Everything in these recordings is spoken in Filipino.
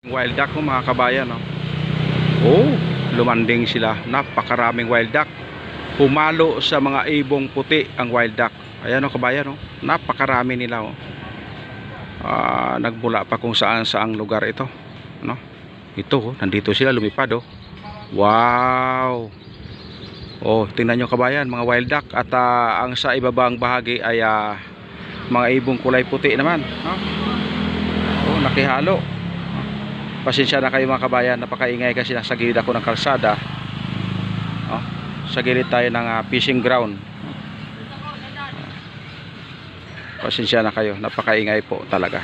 Wild duck ko mga kabayan. No? Oh, lumanding sila. Napakaraming wild duck. Pumalo sa mga ibong puti ang wild duck. Ayan o kabayan. No? Napakarami nila. Oh. Ah, nagmula pa kung saan saang lugar ito. No? Ito, oh, nandito sila lumipad. Oh. Wow! Oh, tingnan nyo kabayan, mga wild duck. At ah, ang sa ibabang bahagi ay ah, mga ibong kulay puti naman. No? Oh, nakihalo. Pasensya na kayo mga kabayan, napakaingay kasi nasa gilid ako ng kalsada. Oh, sa gilid tayo ng ah, fishing ground. Pasensya na kayo, napakaingay po talaga.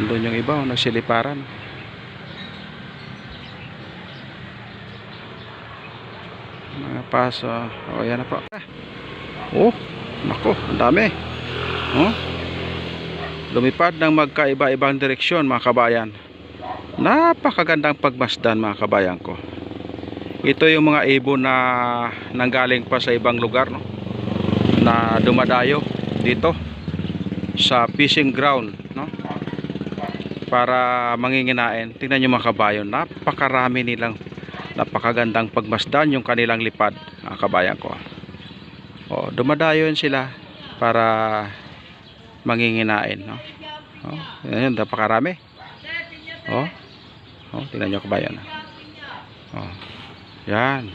Nandun yung iba, oh, nagsiliparan. Mga paso. O, yan na po. Oh, nako, ang dami. Oh. Lumipad ng magkaiba-ibang direksyon mga kabayan. Napakagandang pagmasdan mga kabayan ko. Ito yung mga ibon na nanggaling pa sa ibang lugar no. Na dumadayo dito sa fishing ground no. Para manginginain. Tingnan niyo mga kabayan, napakarami nilang napakagandang pagmasdan yung kanilang lipad mga kabayan ko. O, dumadayon sila para manginginain no. Oh, yan, napakarami. Oh. Oh, tingnan niyo kabayan. Oh. Yan.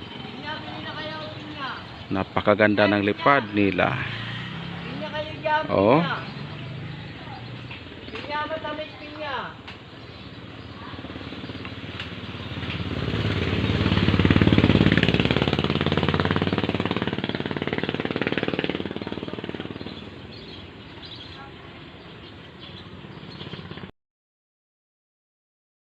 Napakaganda ng lipad nila. Pinya